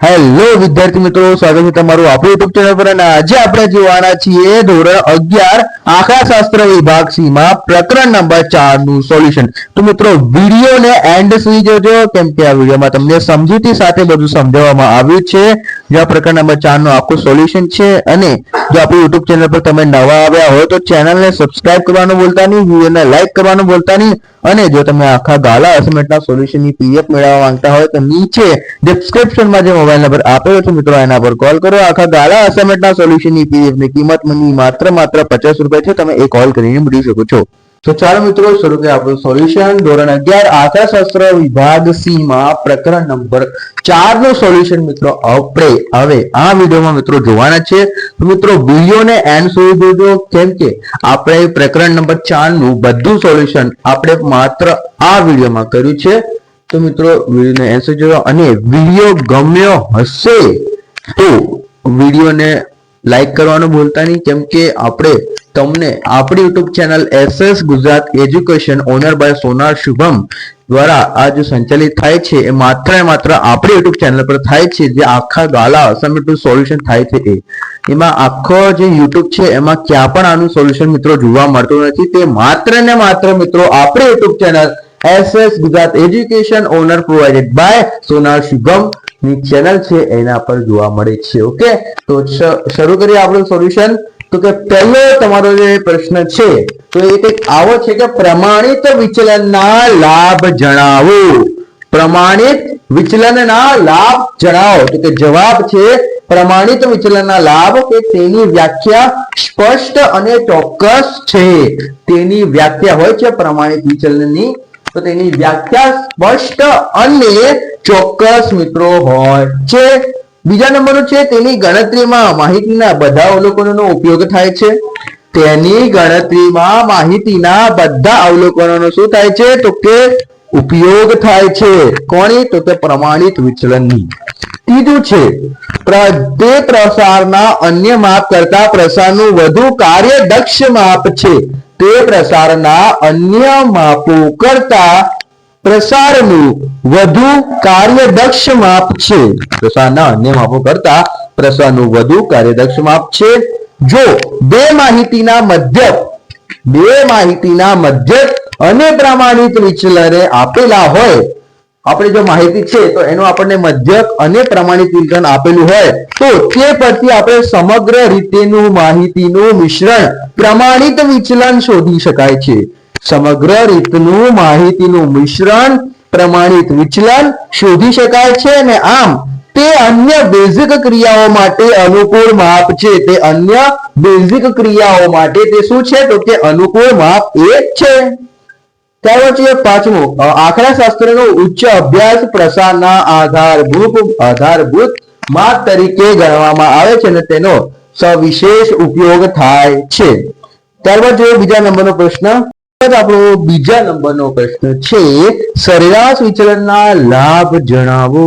Hello વિદ્યાર્થી મિત્રો, સ્વાગત છે તમારું આપણું યુટ્યુબ ચેનલ પર અને આજે આપણે જોવાના છીએ ધોરણ અગિયાર આંકડા શાસ્ત્ર વિભાગ સી માં પ્રકરણ નંબર ચારનું સોલ્યુશન તો મિત્રો વીડિયો ને એન્ડ સુધી જોજો, કેમ કે આ વિડીયોમાં તમને સમજૂતી સાથે બધું સમજાવવામાં આવ્યું છે. જે આ પ્રકરણ નંબર ચારનું આખું સોલ્યુશન છે અને જો આપણી યુટ્યુબ ચેનલ પર તમે નવા આવ્યા હોય તો ચેનલને સબસ્ક્રાઇબ કરવાનું ભૂલતા નહીં વિડીયોને લાઇક કરવાનું ભૂલતા નહીં અને જો તમે આખા ગાલા અસાઇનમેન્ટના સોલ્યુશનની પીડીએફ મેળવવા માંગતા હોય તો નીચે ડિસ્ક્રિપ્શનમાં જે મોબાઈલ નંબર આપેલો છે મિત્રો, એના પર કોલ કરો. આખા ગાલા અસાઇનમેન્ટના સોલ્યુશનની પીએફની કિંમત મની માત્ર માત્ર પચાસ રૂપિયા છે. તમે એ કોલ કરીને મળી શકો છો. તો ચાલો મિત્રો, શરૂ કરીએ આપણું સોલ્યુશન ધોરણ અગિયાર આંકડાશાસ્ત્ર વિભાગ સી માં પ્રકરણ નંબર ચારનું સોલ્યુશન મિત્રો આપણે હવે આ વિડીયોમાં મિત્રો જોવાના છે. તો મિત્રો, વિડીયોને એન્ડ સુધી જોજો. કેમ કે આપણે પ્રકરણ નંબર ચારનું બધું સોલ્યુશન આપણે માત્ર આ વિડીયોમાં કર્યું છે. તો મિત્રો, વિડીયોને એન્ડ સુધી જોજો. અને વીડિયો ગમ્યો હશે તો વિડીયોને લાઈક કરવાનું ભૂલતા નહીં. કેમ કે આપણે તમને આપણી YouTube channel S S Gujarat education owner by Sonar Shubham દ્વારા આ જે સંચાલિત થાય છે. એ માત્ર ને માત્ર આપણી યુટ્યુબ ચેનલ પર થાય છે. જે આખા ગાલા અસાઇનમેન્ટનું સોલ્યુશન થાય છે એ. એમાં આખો જે યુટ્યુબ છે, એમાં ક્યાં પણ આનું સોલ્યુશન મિત્રો જોવા મળતું નથી. તે માત્ર ને માત્ર મિત્રો આપણી YouTube channel S S Gujarat education owner provided by Sonar શુભમની channel છે. એના પર જોવા મળે છે. ઓકે તો શરૂ કરીએ આપણું સોલ્યુશન તો કે પહેલો તમારો જે પ્રશ્ન છે, તો એ કંઈક આવો છે કે પ્રમાણિત વિચલનના લાભ જણાવો. પ્રમાણિત વિચલનના લાભ જણાવો. તો કે જવાબ છે, પ્રમાણિત વિચલનના લાભ કે તેની વ્યાખ્યા સ્પષ્ટ અને ચોક્કસ છે. તેની વ્યાખ્યા હોય છે પ્રમાણિત વિચલનની, તો તેની વ્યાખ્યા સ્પષ્ટ અને ચોક્કસ મિત્રો હોય છે. બીજા નંબર છે, તેની ગણતરીમાં માહિતીના બધા અવલોકનોનો ઉપયોગ થાય છે. તેની ગણતરીમાં માહિતીના બધા અવલોકનોનો શું થાય છે, તો કે ઉપયોગ થાય છે. કોની તો કે પ્રમાણિત વિચલનની. ત્રીજું છે તે પ્રસારના અન્ય માપ કરતા પ્રસારનું વધુ કાર્યદક્ષ માપ છે. તે પ્રસારના અન્ય માપો કરતા પ્રસારનું વધુ કાર્યદક્ષ માપ છે. પ્રસારના અન્ય માપો કરતા પ્રસારનું વધુ કાર્યદક્ષ માપ છે. જો બે માહિતીના મધ્યક, બે માહિતીના મધ્યક અને પ્રમાણિત વિચલને આપેલા હોય, આપણે જો માહિતી છે તો એનું આપણને મધ્યક અને પ્રમાણિત વિચલન આપેલું હોય, તો તે પરથી આપણે સમગ્ર રીતેનું માહિતીનું મિશ્રણ પ્રમાણિત વિચલન શોધી શકાય છે. સમગ્ર રીતનું માહિતીનું મિશ્રણ પ્રમાણિત વિચલન શોધી શકાય છે અને આમ તે અન્ય બેઝિક ક્રિયાઓ માટે અનુકૂળ માપ છે. તે અન્ય બેઝિક ક્રિયાઓ માટે તે શું છે? તો કે અનુકૂળ માપ એ છે. ત્યાર પછી પાંચમું. આંકડા શાસ્ત્રનો ઉચ્ચ અભ્યાસ પ્રસારના આધારભૂત આધારભૂત માપ તરીકે ગણવામાં આવે છે અને તેનો સવિશેષ ઉપયોગ થાય છે. ત્યારબાદ જોઈએ બીજા નંબરનો પ્રશ્ન. આપણો બીજા નંબરનો પ્રશ્ન છે, સરેરાશ વિચલનના લાભ જણાવો.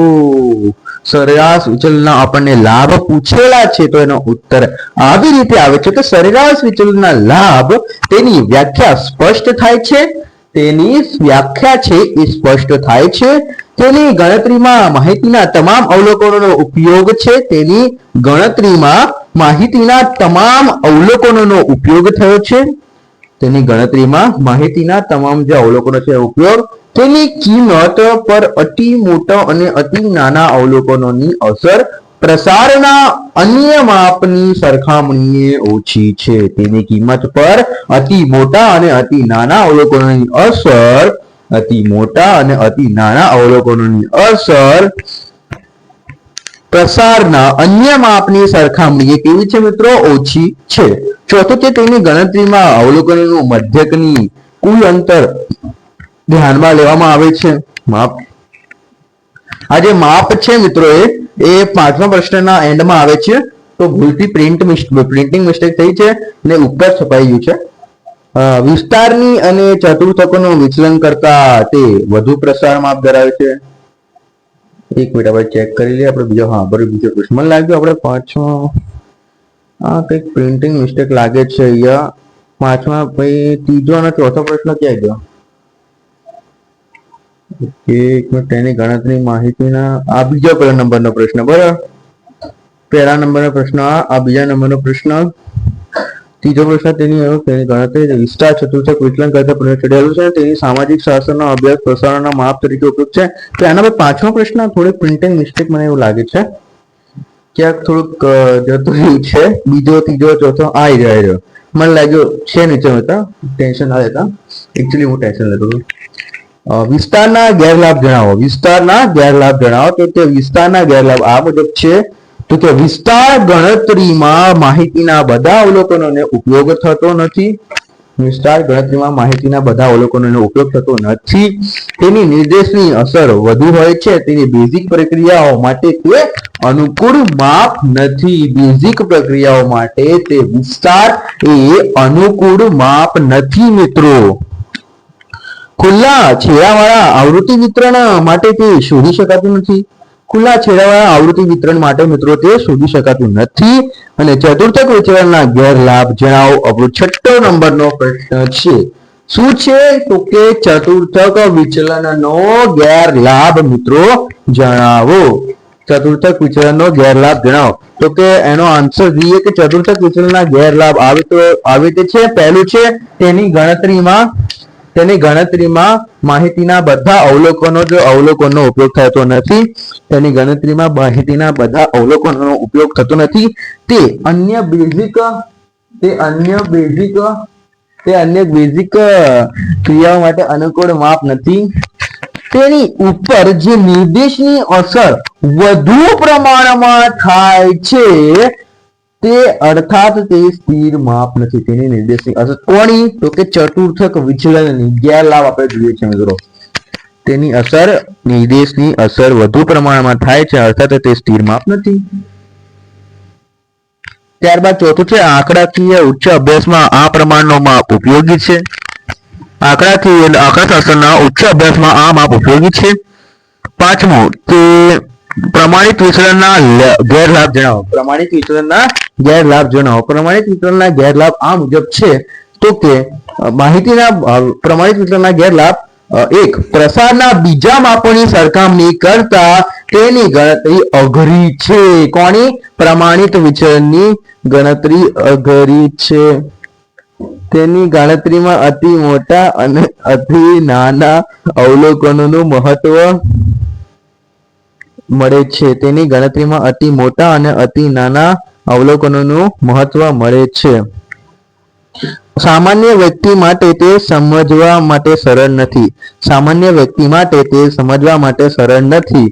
સરેરાશ વિચલનના આપણને લાભ પૂછેલા છે તો એનો ઉત્તર આવી રીતે આવે છે કે સરેરાશ વિચલનના લાભ તેની વ્યાખ્યા સ્પષ્ટ થાય છે, તેની વ્યાખ્યા છે એ સ્પષ્ટ થાય છે. તેની ગણતરીમાં માહિતીના તમામ અવલોકનોનો ઉપયોગ છે, તેની ગણતરીમાં માહિતીના તમામ અવલોકનોનો ઉપયોગ થયો છે. તેની ગણતરીમાં માહિતીના તમામ જે અવલોકનો છે ઉપયોગ તેની કિંમત પર અતિ મોટા અને અતિ નાના અવલોકનોની અસર પ્રસારના અન્ય માપની સરખામણીએ ઓછી છે. તેની કિંમત પર અતિ મોટા અને અતિ નાના અવલોકનોની અસર, અતિ મોટા અને અતિ નાના અવલોકનોની અસર પ્રસારના અન્ય માપની સરખામણીએ કેવી છે મિત્રો? ઓછી છે. ચોથું કે તેની ગણતરીમાં અવલોકનોનું મધ્યકની કુલ અંતર ધ્યાનમાં લેવામાં આવે છે. માપ. આ જે માપ છે મિત્રો એ એ પાંચમા પ્રશ્નના એન્ડમાં આવે છે. તો ભૂલથી પ્રિન્ટ પ્રિન્ટિંગ મિસ્ટેક થઈ છે ને ઉપર છપાઈ ગયું છે. વિસ્તારની અને ચતુર્થકોનું વિચલન કરતા તે વધુ પ્રસાર માપ ધરાવે છે. એક મિનિટ આપણે ચેક કરી લઈએ. આપણે બીજો, હા, બરાબર, બીજો પ્રશ્ન. મને લાગ્યું આપણે પાંચમો, આ કંઈક પ્રિન્ટિંગ મિસ્ટેક લાગે છે અહીંયા. પાંચમા ભાઈ ત્રીજો અને ચોથો પ્રશ્ન ક્યાં ગયો? એક મિનિટ, તેની ગણતરી માહિતીના, આ બીજો પહેલા નંબરનો પ્રશ્ન, બરાબર? પહેલા નંબરનો પ્રશ્ન આ આ બીજા નંબરનો પ્રશ્ન ત્રીજો પ્રશ્ન તેની ગણતરી વિસ્તાર ચતુર્થક વિચલન કરતા ચડેલું છે, તેની સામાજિક શાસ્ત્રનો અભ્યાસ પ્રસારણના માપ તરીકે ઉપયોગ છે. તો એના પર પાંચમો પ્રશ્ન થોડી પ્રિન્ટિંગ મિસ્ટેક મને એવું લાગે છે. ક્યાંક થોડુંક જતું રહ્યું છે. બીજો, ત્રીજો, ચોથો આઈ રહ્યો રહ્યો. મને લાગ્યું છે નીચે હતા. ટેન્શન ના લેતા. એકચ્યુઅલી હું ટેન્શન લેતો હતો. વિસ્તારના ગેરલાભ જણાવો. વિસ્તારના ગેરલાભ જણાવો. તો તે વિસ્તારના ગેરલાભ આ મુજબ છે. તો કે વિસ્તાર ગણતરીમાં માહિતીના બધા અવલોકનોને ઉપયોગ થતો નથી. વિસ્તાર ગણતરીમાં માહિતીના બધા અવલોકનોનો ઉપયોગ થતો નથી. તેની નિર્દેશની અસર વધુ હોય છે. તેની બેઝિક પ્રક્રિયાઓ માટે તે અનુકૂળ માપ નથી. બેઝિક પ્રક્રિયાઓ માટે તે વિસ્તાર એ અનુકૂળ માપ નથી મિત્રો. ખુલ્લા છેડાવાળા આવૃત્તિ વિતરણ માટે તે શોધી શકાતું નથી. ખુલ્લા છેડાવાળા આવૃત્તિ વિતરણ માટે મિત્રો તે શોધી શકાતું નથી. અને ચતુર્થક વિચરણના ગેરલાભ જણાવો. આપણો છઠ્ઠો નંબરનો પ્રશ્ન છે. શું છે? તો કે ચતુર્થક વિચલનનો ગેરલાભ મિત્રો જણાવો. ચતુર્થક વિચલનનો ગેરલાભ જણાવો. તો કે એનો આન્સર જોઈએ કે ચતુર્થક વિચલનના ગેરલાભ આવે તો, આવે તે છે? પહેલું છે, તેની ગણતરીમાં તેની ગણતરીમાં માહિતીના બધા અવલોકનો, જો અવલોકનનો ઉપયોગ થતો નથી, તેની ગણતરીમાં માહિતીના બધા અવલોકનોનો ઉપયોગ થતો નથી, તે અન્ય બેઝિક, તે અન્ય બેઝિક, તે અન્ય બેઝિક ક્રિયાઓ માટે અનુકૂળ માપ નથી. તેની ઉપર જે નિર્દેશની અસર વધુ પ્રમાણમાં થાય છે તે અર્થાત તે સ્થિર માપ નથી, તેની નિર્દેશની અસર કોની તો કે ચતુર્થક વિચલનની ગેરલાભ આપણે જોઈએ છે મિત્રો. તેની અસર નિર્દેશની અસર વધુ પ્રમાણમાં થાય છે, અર્થાત તે સ્થિર માપ નથી. ત્યારબાદ ચોથું છે, આંકડાકીય ઉચ્ચ અભ્યાસમાં આ પ્રમાણનો માપ ઉપયોગી છે. આંકડાકીય આંકડાશાસ્ત્રના ઉચ્ચ અભ્યાસમાં આ માપ ઉપયોગી છે. પાંચમું, તે પ્રમાણિત વિચલનના ગેરલાભ જણાવો. પ્રમાણિત વિચલનના ગેરલાભ જણાવો પ્રમાણિત વિતરણના ગેરલાભ આ મુજબ છે તો કે માહિતીના પ્રમાણિત વિતરણના ગેરલાભ એક, પ્રસારના બીજા માપોની સરખામણી કરતા તેની ગણતરી અઘરી છે. કોની? પ્રમાણિત વિચરણની ગણતરી અઘરી છે. તેની ગણતરીમાં અતિ મોટા અને અતિ નાના અવલોકનોનું મહત્વ મળે છે. તેની ગણતરીમાં અતિ મોટા અને અતિ નાના અવલોકનોનું મહત્વ મળે છે. સામાન્ય વ્યક્તિ માટે તે સમજવા માટે સરળ નથી. સામાન્ય વ્યક્તિ માટે તે સમજવા માટે સરળ નથી.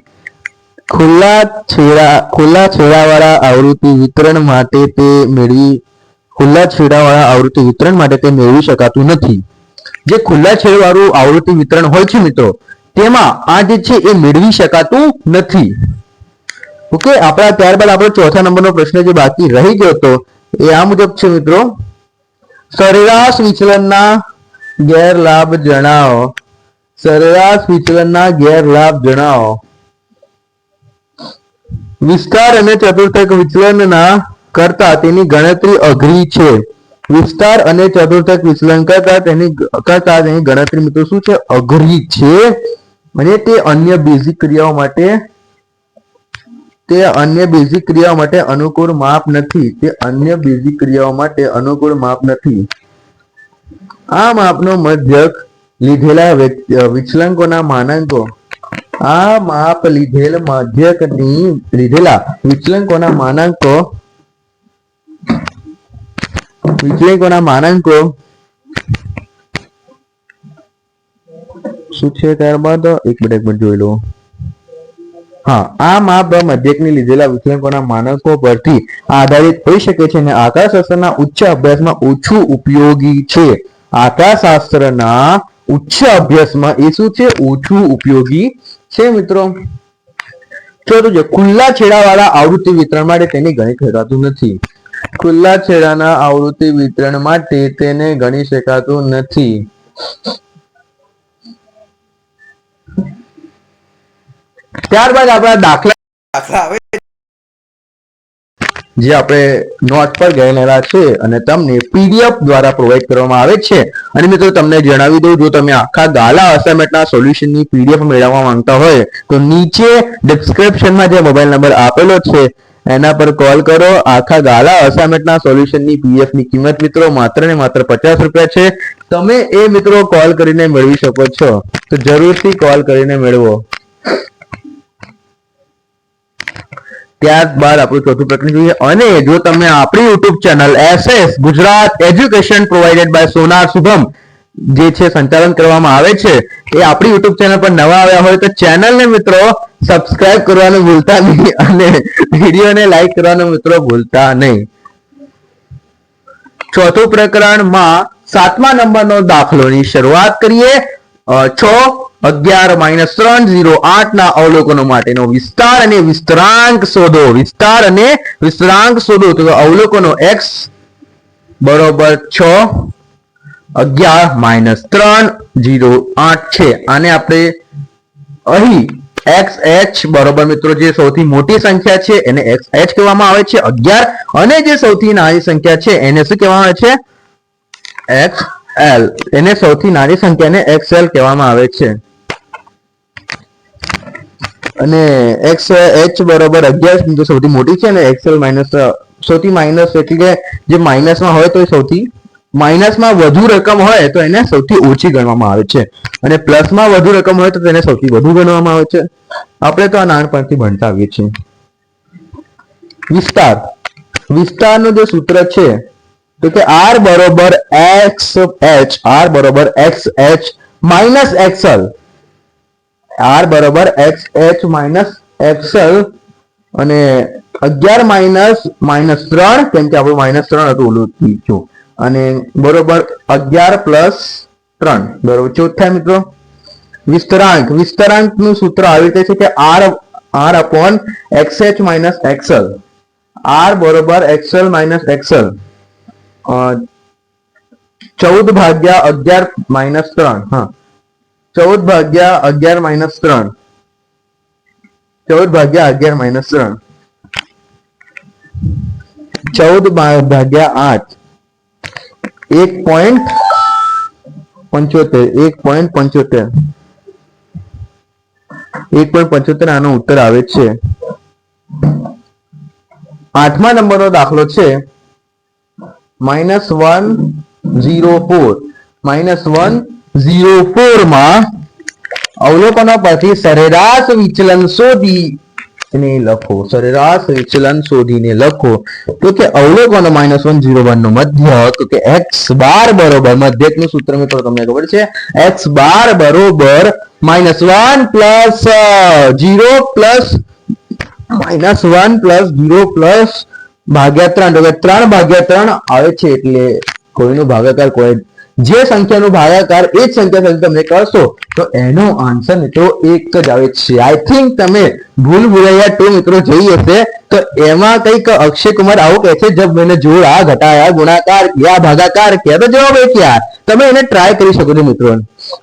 ખુલ્લા છેડા, ખુલ્લા છેડાવાળા આવૃત્તિ વિતરણ માટે તે મેળવી, ખુલ્લા છેડાવાળા આવૃત્તિ વિતરણ માટે તે મેળવી શકાતું નથી. જે ખુલ્લા છેડવાળું આવૃત્તિ વિતરણ હોય છે મિત્રો, તેમાં આ જે છે એ મેળવી શકાતું નથી. ઓકે, આપણા ત્યારબાદ આપણો ચોથા નંબરનો પ્રશ્ન જે બાકી રહી ગયો હતો, એ આ મુજબ છે મિત્રો. સરેરાશ વિચલનના ગેરલાભ જણાવો. સરેરાશ વિચલનના ગેરલાભ જણાવો. વિસ્તાર અને ચતુર્થક વિચલનના કરતા તેની ગણતરી અઘરી છે. વિસ્તાર અને ચતુર્થક વિચલન કરતા તેની કરતા તેની ગણતરી મિત્રો શું છે? અઘરી છે. અને તે અન્ય બેઝિક ક્રિયાઓ માટે તે અન્ય બીજી ક્રિયાઓ માટે અનુકૂળ માપ નથી. તે અન્ય બીજી ક્રિયાઓ માટે અનુકૂળ માપ નથી. આ માપનો મધ્યક લીધેલા વિચલંકોના માનાંકો. આ માપ લીધેલ મધ્યકની, લીધેલા વિચલંકોના માનાંકો વિચલંકોના માનાંકો શું છે ત્યારબાદ? એક મિનિટ એક મિનિટ જોઈ લો. હા, આ માપ મધ્યકની લીધેલા વિચલાંકોના માનકો પરથી આધારિત હોઈ શકે છે અને આકાશશાસ્ત્રના ઉચ્ચ અભ્યાસમાં ઓછું ઉપયોગી છે. આકાશશાસ્ત્રના ઉચ્ચ અભ્યાસમાં એ શું છે? ઓછું ઉપયોગી છે, મિત્રો. ચોથું છે ખુલ્લા છેડાવાળા આવૃત્તિ વિતરણ માટે તેની ગણી શકાતું નથી. ખુલ્લા છેડાના આવૃત્તિ વિતરણ માટે તેને ગણી શકાતું નથી. ત્યારબાદ આપણા દાખલા દાખલા આવે. જે આપણે નોટ પર ગયેલા છે અને તમને પીડીએફ દ્વારા પ્રોવાઈડ કરવામાં આવે છે. અને મિત્રો તમને જણાવી દઉં જો તમે આખા ગાલા અસાઇનમેન્ટના સોલ્યુશનની પીડીએફ મેળવવા માંગતા હોય તો નીચે ડિસ્ક્રિપ્શનમાં જે મોબાઈલ નંબર આપેલો છે એના પર કોલ કરો. આખા ગાલા અસાઇનમેન્ટના સોલ્યુશનની પીડીએફની કિંમત મિત્રો માત્ર ને માત્ર પચાસ રૂપિયા છે. તમે એ મિત્રો કોલ કરીને મેળવી શકો છો. તો જરૂરથી કોલ કરીને મેળવો. ત્યારબાદ આપણું ચોથું પ્રકરણ જોઈએ. અને જો તમે આપણી YouTube channel S S Gujarat education provided by Sonar Shubham જે છે સંચાલન કરવામાં આવે છે, એ આપણી યુટ્યુબ ચેનલ પર નવા આવ્યા હોય તો ચેનલને મિત્રો સબસ્ક્રાઇબ કરવાનું ભૂલતા નહીં અને વિડીયોને લાઈક કરવાનું મિત્રો ભૂલતા નહીં. ચોથું પ્રકરણમાં સાતમા નંબરનો દાખલોની શરૂઆત કરીએ. છ, અગિયાર, માઇનસ ત્રણ, ઝીરો, આઠ ના અવલોકનો માટેનો વિસ્તાર અને વિસ્તરાંક શોધો. વિસ્તાર અને વિસ્તરાંક શોધો. તો અવલોકનો એક્સ બરોબર છ, અગિયાર, માઇનસ ત્રણ જીરો આઠ છે. આને આપણે અહીં એક્સ એચ બરોબર મિત્રો, જે સૌથી મોટી સંખ્યા છે, એને એક્સ એચ કહેવામાં આવે છે, અગિયાર. અને જે સૌથી નાની સંખ્યા છે, એને શું કહેવામાં આવે છે? એક્સ એલ એને સૌથી નાની સંખ્યાને એક્સએલ કહેવામાં આવે છે. અને એક્સ એચ બરોબર અગિયાર તો સૌથી મોટી છે અને એક્સએલ માઇનસ સૌથી માઇનસ એટલે જે માઇનસમાં હોય તો એ સૌથી માઇનસમાં વધુ રકમ હોય તો એને સૌથી ઓછી ગણવામાં આવે છે. અને પ્લસમાં વધુ રકમ હોય તો તેને સૌથી વધુ ગણવામાં આવે છે. આપણે તો આ નાનપણથી ભણતા આવીએ છીએ. વિસ્તાર. વિસ્તારનું જે સૂત્ર છે, તો કે આર બરોબર એક્સ એચ આર બરોબર X H minus XL R બરોબર એક્સ એચ માઇનસ એક્સલ અને અગિયાર માઇનસ માઇનસ ત્રણ, કેમ કે આપણું માઇનસ ત્રણ હતું ઓલું જો અને બરોબર અગિયાર પ્લસ ત્રણ, બરોબર. ચોથા મિત્રો? વિસ્તરાંક. વિસ્તરાંકનું સૂત્ર આવી રીતે છે કે R R upon X H minus XL R બરોબર એક્સએલ માઇનસ એક્સએલ ચૌદ ભાગ્યા અગિયાર માઇનસ ત્રણ, હા. ચૌદ ભાગ્યા અગિયાર માઇનસ ત્રણ. ચૌદ ભાગ્યા અગિયાર માઇનસ ત્રણ. ચૌદ ભાગ્યા આઠ. એક પોઈન્ટ પંચોતેર, એક પોઈન્ટ પંચોતેર. એક પોઈન્ટ પંચોતેર આનો ઉત્તર આવે છે. આઠમા નંબરનો દાખલો છે. Minus one zero four. Minus one, zero ફોરમાં પરથી સરેરાશ વિચલન શોધી ને લખો. સરેરાશ વિચલન શોધીને લખો. તો કે અવલોકનો માઇનસ વન, ઝીરો વન નો મધ્ય, તો કે એક્સ બાર બરોબર મધ્યકનું સૂત્ર મિત્રો તમને ખબર છે? એક્સ બાર બરોબર minus one plus, zero plus, minus one plus zero plus ભાગ્યા ત્રણ. તો કે ત્રણ ભાગ્યા ત્રણ આવે છે એટલે કોઈનો ભાગાકાર, કોઈ જે સંખ્યાનો ભાગાકાર, એ જ સંખ્યા તમે કરશો, તો એનો આન્સર મિત્રો એક જ આવે છે. આઈ થિંક તમે ભૂલ ભૂલૈયા ટુ મિત્રો જોઈ હશે, તો એમાં કંઈક અક્ષય કુમાર આવું કહે છે, જબ મેને જોડા ઘટાયા, ગુણાકાર કિયા, ભાગાકાર કિયા, તો જવાબ એક યાર તમે એને ટ્રાય કરી શકો છો મિત્રો.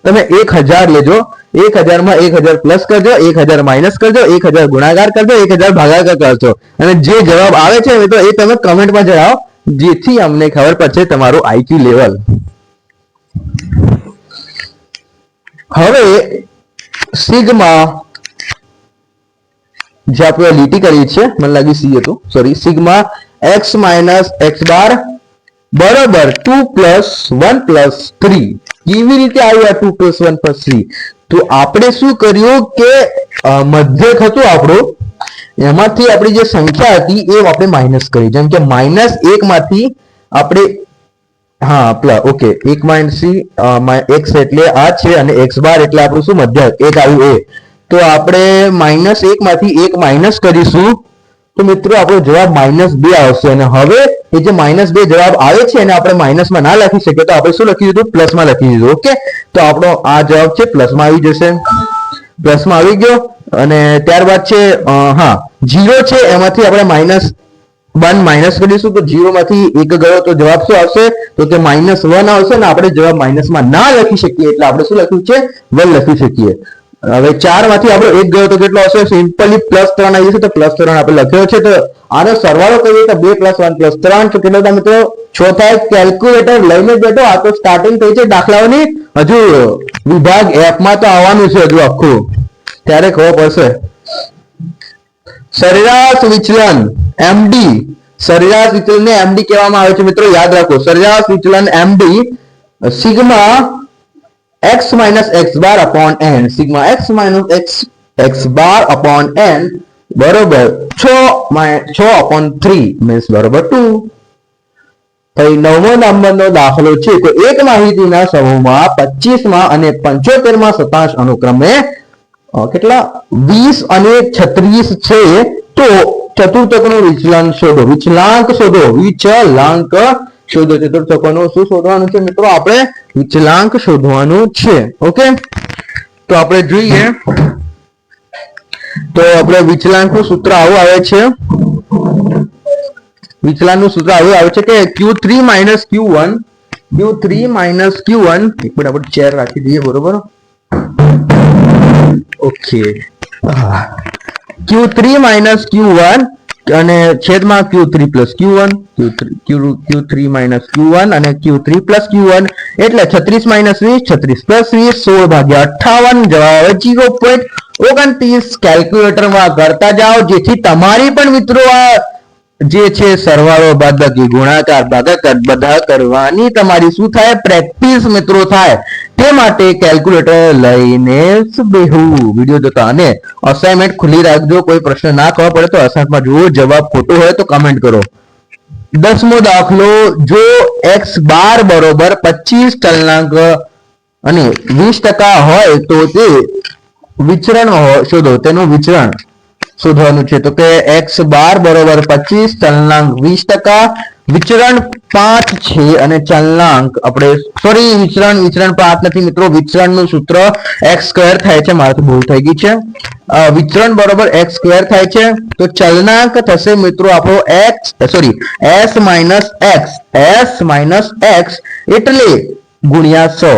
તમે એક હજાર લેજો, એક હજારમાં એક હજાર પ્લસ કરજો, એક હજાર માઇનસ કરજો, એક હજાર ગુણાકાર કરજો, એક હજાર ભાગાકાર કરજો. અને જે જવાબ આવે છે મિત્રો, એ તમે કમેન્ટમાં જણાવો. જેથી અમને ખબર પડશે તમારું આઈક્યુ લેવલ હવે સિગ્મા, જે આપણે લીટી કરી છે મને લાગી સી હતું sorry sigma X minus X bar બરોબર two plus one plus three કેવી રીતે આવ્યું two plus one plus three તો આપણે શું કર્યું કે મધ્યક હતું આપણું એમાંથી આપણી જે સંખ્યા હતી એ આપણે માઇનસ કરી. જેમ કે માઇનસ એક માંથી આપણે, હા પ્લસ ઓકે એક માઇનસ એક્સ એટલે આ છે અને એક્સ બાર એટલે આપણું શું મધ્યક એક આવ્યું એ. તો આપણે માઇનસ એક માંથી એક માઇનસ કરીશું. તો મિત્રો, આપણો જવાબ માઇનસ બે આવશે. અને હવે એ જે માઇનસ બે જવાબ આવે છે એને આપણે માઇનસમાં ના લખી શકીએ. તો આપણે શું લખી દીધું? પ્લસમાં લખી દીધું. ઓકે તો આપણો આ જવાબ છે પ્લસમાં આવી જશે. પ્લસમાં આવી ગયો અને ત્યારબાદ છે હા જીરો છે, એમાંથી આપણે માઇનસ વન માઇનસ કરીશું, તો જીરો માંથી એક ગયો તો જવાબ શું આવશે? તો તે માઇનસ વન આવશે ને આપણે જવાબ માઇનસમાં ના લખી શકીએ, એટલે આપણે શું લખ્યું છે? વન લખી શકીએ. હવે ચારમાંથી આપણો એક ગયો તો કેટલો હશે સિમ્પલી પ્લસ ત્રણ આવી જશે તો પ્લસ ત્રણ આપણે લખ્યો છે. તો આનો સરવાળો કરીએ તો બે પ્લસ વન પ્લસ ત્રણ. તો કેટલો મિત્રો? છો થાય કેલ્ક્યુલેટર લઈને બેઠો. આ તો સ્ટાર્ટિંગ થઈ છે દાખલાઓની. હજુ વિભાગ એપમાં તો આવવાનું છે હજુ આખું. ત્યારે ખબર પડશે. સરેરાશ વિચલન એમડી સરેરાશ વિચલન ને એમડી કહેવામાં આવે છે. મિત્રો, યાદ રાખો. સરેરાશ વિચલન MD sigma x minus x bar upon n. Sigma x minus x x bar upon n, બરોબર 6 mi- 6 upon 3 means બરોબર 2 પછી નવમો નંબરનો દાખલો છે તો એક માહિતીના સમૂહમાં 25 માં અને 75 માં શતાંશ અનુક્રમે કેટલા? 20 અને 36 છે. તો ચતુર્થકનું વિચલન શોધો. વિચલાંક શોધો. વિચલાંક શોધો ચતુર્થકોનું શું શોધવાનું છે મિત્રો? આપણે વિચલાંક શોધવાનું છે. ઓકે? તો આપણે જોઈએ. તો આપણે વિચલાંકનું સૂત્ર આવું આવે છે. વિચલાંકનું સૂત્ર આવું આવે છે કે Q three minus Q one Q three minus Q one એક મિનિટ આપણે ચેર રાખી દઈએ, બરોબર? Okay. Q three minus Q one અને છેદમાં Q three plus Q one Q અને Q three plus Q one એટલે છત્રીસ માઇનસ વીસ, છત્રીસ પ્લસ વીસ, સોળ ભાગ્યા અઠાવન જવાબ જીરો પોઈન્ટ ઓગણત્રીસ. કેલ્ક્યુલેટરમાં કરતા જાઓ, જેથી તમારી પણ મિત્રો આ જે છે સરવાળો બાદબાકી ગુણાકાર ભાગાકાર બધા કરવાની તમારી શું થાય? પ્રેક્ટિસ મિત્રો થાય. તે માટે કેલ્ક્યુલેટર લઈને બેહું. વીડિયો જોતા અને અસાઇનમેન્ટ ખુલ્લી રાખજો. કોઈ પ્રશ્ન ના ખબર પડે તો અસાઇનમેન્ટમાં જુઓ, જવાબ ખોટો હોય તો કમેન્ટ કરો. દસમો દાખલો, જો એક્સ બાર બરોબર પચીસ ચલનાંક અને વીસ ટકા હોય તો તે વિચરણ શોધો. તેનું વિચરણ શોધવાનું છે. તો કે એક્સ બાર બરોબર પચીસ ચલનાંક વીસ ટકા વિચરણ પાંચ છે અને ચલનાંક આપણે સોરી વિચરણ વિચરણ પાંચ નથી મિત્રો, વિચરણનું સૂત્ર એક્સ સ્ક્વેર થાય છે, મારાથી ભૂલ થઈ ગઈ છે. વિચરણ બરોબર એક્સ સ્ક્વેર થાય છે, તો ચલનાંક થશે મિત્રો આપણો X sorry S minus X S minus X એટલે ગુણ્યા સો.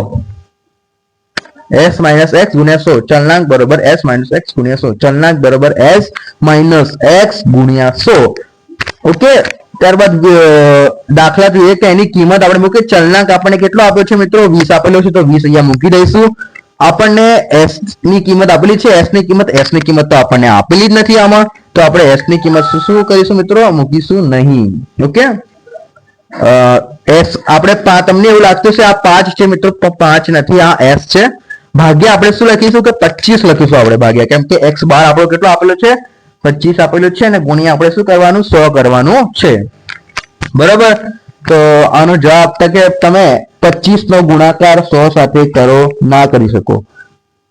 એસ માઇનસ એક્સ ગુણ્યા સો, ચલનાંક બરોબર એસ માઇનસ એક્સ ગુણ્યા સો, ચલનાંક બરોબર એસ માઇનસ એક્સ ગુણ્યા સો. ઓકે ત્યારબાદ દાખલા જોઈએ કે એની કિંમત આપણે મૂકીએ. ચલનાંક આપણને કેટલો આપ્યો છે મિત્રો? વીસ આપેલો છે, તો વીસ અહીંયા મૂકી દઈશું. આપણને એસની કિંમત આપેલી છે. એસની કિંમત, એસની કિંમત તો આપણને આપેલી જ નથી આમાં. તો આપણે એસની કિંમત શું કરીશું મિત્રો? મૂકીશું નહીં. ઓકે? S આપણે તમને એવું લાગતું છે આ પાંચ છે મિત્રો પાંચ નથી, આ એસ છે. ભાગ્યા આપણે શું લખીશું કે 25 લખીશું આપણે ભાગ્યા. કેમ કે એક્સ બાર આપણો કેટલો આપેલો છે? 25 આપેલું છે ને ગુણ્યા આપણે શું કરવાનું? સો કરવાનું છે. બરોબર? તો આનો જવાબ કે તમે 25 નો ગુણાકાર સો સાથે કરો, ના કરી શકો.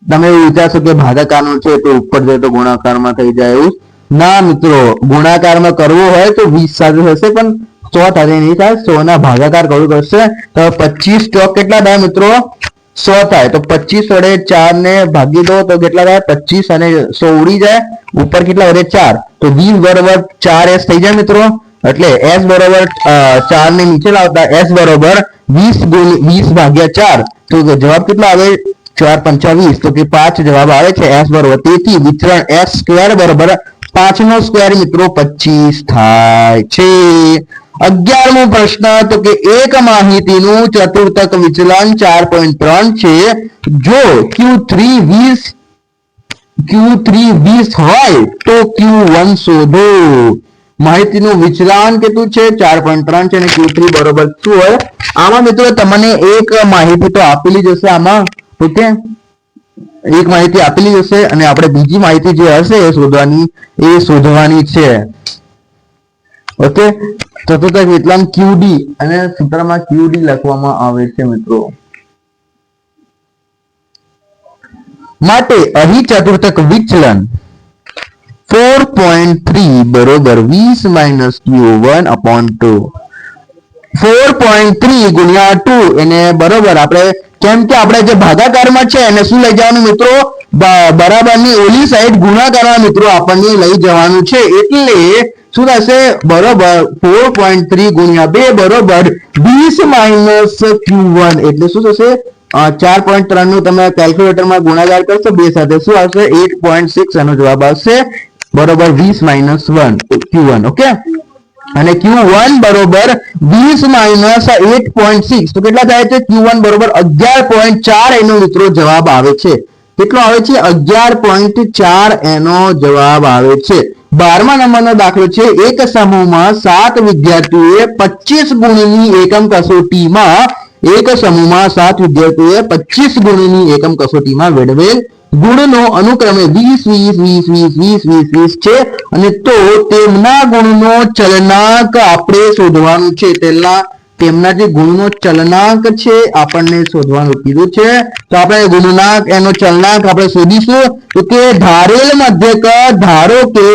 તમે વિચારશો કે ભાગાકારનો છે તો ઉપર જાય તો ગુણાકારમાં થઈ જાય એવું. ના મિત્રો, ગુણાકારમાં કરવો હોય તો વીસ સાથે થશે, પણ સો સાથે નહીં થાય. સો ના ભાગાકાર કરવું પડશે. તો 25 ચોક કેટલા થાય મિત્રો? 100 થાય તો 25 વડે 4 ને ભાગી દો તો કેટલા થાય 25 અને 100 ઉડી જાય ઉપર કેટલા વધે 4 તો 20 બરોબર 4s થઈ જાય મિત્રો એટલે s બરોબર અ, 4 ને નીચે લાવતા s બરોબર 20 ગુણ્યા 20 ભાગ્યા 4 તો જવાબ કેટલો આવે ચાર પંચા વીસ તો કે પાંચ જવાબ આવે છે એસ બરોબર તેથી વિચરણ એસ સ્ક્વેર બરોબર પાંચ નો સ્ક્વેર મિત્રો પચીસ થાય છે. અગિયારમો પ્રશ્ન તો કે એક માહિતીનું ચતુર્થક વિચલન ચાર પોઈન્ટ ત્રણ છે. જો ક્યુ થ્રી વીસ ક્યુ થ્રી વીસ હોય તો ક્યુ વન શોધો. માહિતીનું વિચલન કેટલું છે? ચાર પોઈન્ટ ત્રણ છે અને ક્યુ થ્રી બરોબર શું હોય? આમાં મિત્રો તમને એક માહિતી તો આપેલી જશે આમાં. ઓકે એક માહિતી આપેલી હશે અને આપણે બીજી માહિતી જે હશે એ શોધવાની એ શોધવાની છે. ઓકે ચતુર્થક વિચલન ક્યુડી અને સૂત્રમાં ક્યુડી લખવામાં આવે છે મિત્રો. માટે અહીં ચતુર્થક વિચલન ફોર પોઈન્ટ થ્રી બરોબર વીસ minus Q upon two four point three ગુણ્યા ટુ એને બરોબર આપણે કેમ કે આપણે જે ભાગાકારમાં છે એને શું લઈ જવાનું મિત્રો? બરાબરની ઓલી સાઈડ ગુણાકારમાં મિત્રો આપણને લઈ જવાનું છે. એટલે શું થશે? બરોબર ફોર પોઈન્ટ થ્રી ગુણ્યા બે બરોબર વીસ માઇનસ ક્યુ વન એટલે શું થશે? ચાર પોઈન્ટ ત્રણનું તમે કેલ્ક્યુલેટરમાં ગુણાકાર કરશો, બે સાથે શું આવશે? એટ પોઈન્ટ સિક્સ એનો જવાબ આવશે બરોબર વીસ minus one Q one okay અને Q1 બરોબર વીસ માઇનસ એટ પોઈન્ટ સિક્સ તો કેટલા થાય છે? Q1 બરોબર અગિયાર પોઈન્ટ ચાર એનો મિત્રો જવાબ આવે છે. કેટલો આવે છે? અગિયાર પોઈન્ટ ચાર એનો જવાબ આવે છે. બારમા નંબરનો દાખલો છે. એક સમૂહમાં સાત વિદ્યાર્થીઓએ પચીસ ગુણની એકમ કસોટીમાં એક સમૂહમાં સાત વિદ્યાર્થીઓએ પચીસ ગુણની એકમ કસોટીમાં મેળવેલ ગુણનો અનુક્રમે વીસ વીસ વીસ વીસ વીસ વીસ વીસ છે. અને તો તેમના ગુણનો ચલનાંક આપણે શોધવાનું છે. તેના તેમના જે ગુણનો ચલનાંક છે, આપણને શોધવાનું કીધું છે. તો આપણે ગુણનાંક, એનો ચલનાંક આપણે શોધીશું. તો કે ધારેલ મધ્યક, ધારો કે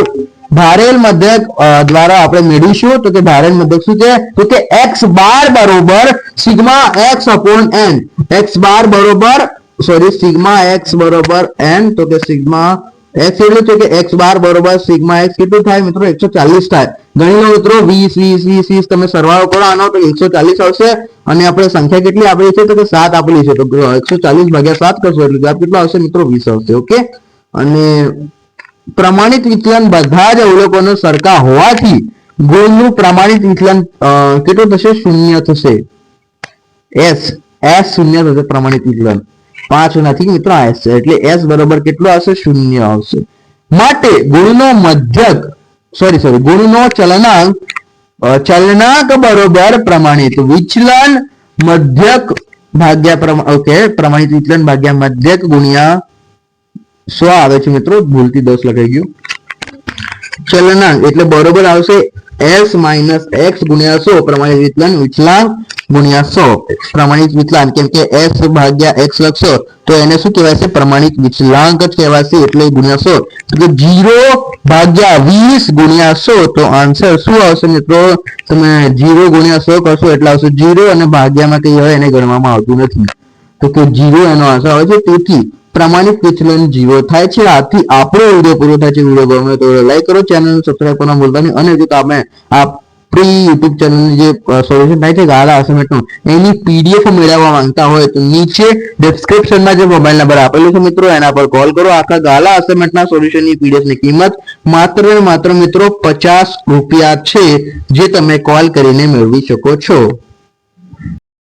ધારેલ મધ્યક દ્વારા આપણે મેળવીશું. તો કે ભારેલ મધ્યક શું છે? તો કે એક્સ બાર બરોબર sigma X upon N. X bar બરોબર સોરી, સિગ્મા એક્સ બરોબર એન, તો કે સિગ્મા એક્સ એટલે છે કે એક્સ બાર બરોબર, સિગ્મા એક્સ કેટલું થાય મિત્રો? 140 થાય. ગણી લો મિત્રો, વીસ વીસ વીસ વીસ, તમે સરવાળો કરો, આનો તો 140 આવશે અને આપણે સંખ્યા કેટલી આપેલી છે? તો કે સાત આપેલી છે. તો 140 ભાગ્યા સાત કરશો એટલે જવાબ કેટલો આવશે મિત્રો? વીસ આવશે, ઓકે? અને પ્રમાણિત વિચલન બધા જ અવલોકનો સરખા હોવાથી ગોળનું પ્રમાણિત વિચલન કેટલું થશે? શૂન્ય થશે. એસ એસ શૂન્ય થશે પ્રમાણિત વિચલન પાંચ નથી મિત્રો એસ એટલે એસ બરોબર કેટલું આવશે? શૂન્ય આવશે. માટે ગુણનો મધ્યક સોરી સોરી ગુણનો ચલનાંક ચલનાંક બરોબર પ્રમાણિત. વિચલન મધ્યક ભાગ્યા પ્રમાણ ઓકે, પ્રમાણિત વિચલન ભાગ્યા મધ્યક ગુણ્યા સો આવે છે મિત્રો, ભૂલથી દસ લખાઈ ગયું. ચલનાંક, એટલે બરોબર આવશે s માઇનસ એક્સ ગુણ્યા સો પ્રમાણિત વિચલન વિચલાંક ગુણ્યા સો. પ્રમાણિત વિચલાંક કેમ કે એસ ભાગ્યા એક્સ લખશો, તો એને શું કહેવાય પ્રમાણિત વિચલાંક જ કહેવાશે એટલે ગુણ્યા સો. તો જીરો ભાગ્યા વીસ ગુણ્યા સો, તો આન્સર શું આવશે મિત્રો? તમે જીરો ગુણ્યા સો કરશો એટલે આવશે જીરો અને ભાગ્યામાં કઈ હોય એને ગણવામાં આવતું નથી. તો કે જીરો એનો આન્સર આવે છે તેથી. પ્રમાણિત વિચલન જીરો થાય છે. આથી આપણો વીડિયો પૂરો થાય છે. વીડિયો ગમે તો લાઈક કરો ચેનલ સબસ્ક્રાઇબ કરવાનું ભૂલતા નહીં. અને જો તમે આપણી યુટ્યુબ ચેનલની જે સોલ્યુશન થાય છે ગાલા અસાઇનમેન્ટનું એની પીડીએફ મેળવવા માંગતા હોય તો નીચે ડિસ્ક્રિપ્શનમાં જે મોબાઈલ નંબર આપેલો છે મિત્રો, એના પર કોલ કરો. આખા ગાલા અસાઇનમેન્ટના સોલ્યુશનની પીડીએફની કિંમત માત્ર ને માત્ર મિત્રો પચાસ રૂપિયા છે, જે તમે કોલ કરીને મેળવી શકો છો.